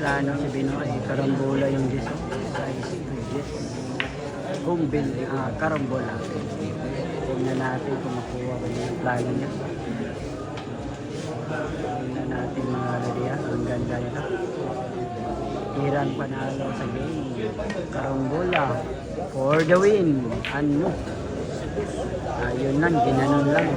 ano si Binoy, karambola yung Diyos. Size Yes. Gumbil, ah, karambola. Tingnan natin kung makuha ko yung plano niya. Tingnan natin mga ladiya. Ang ganda nito. Iran panalo sa game. Karambola. For the win. Ano? Ayun lang, ginanon lang.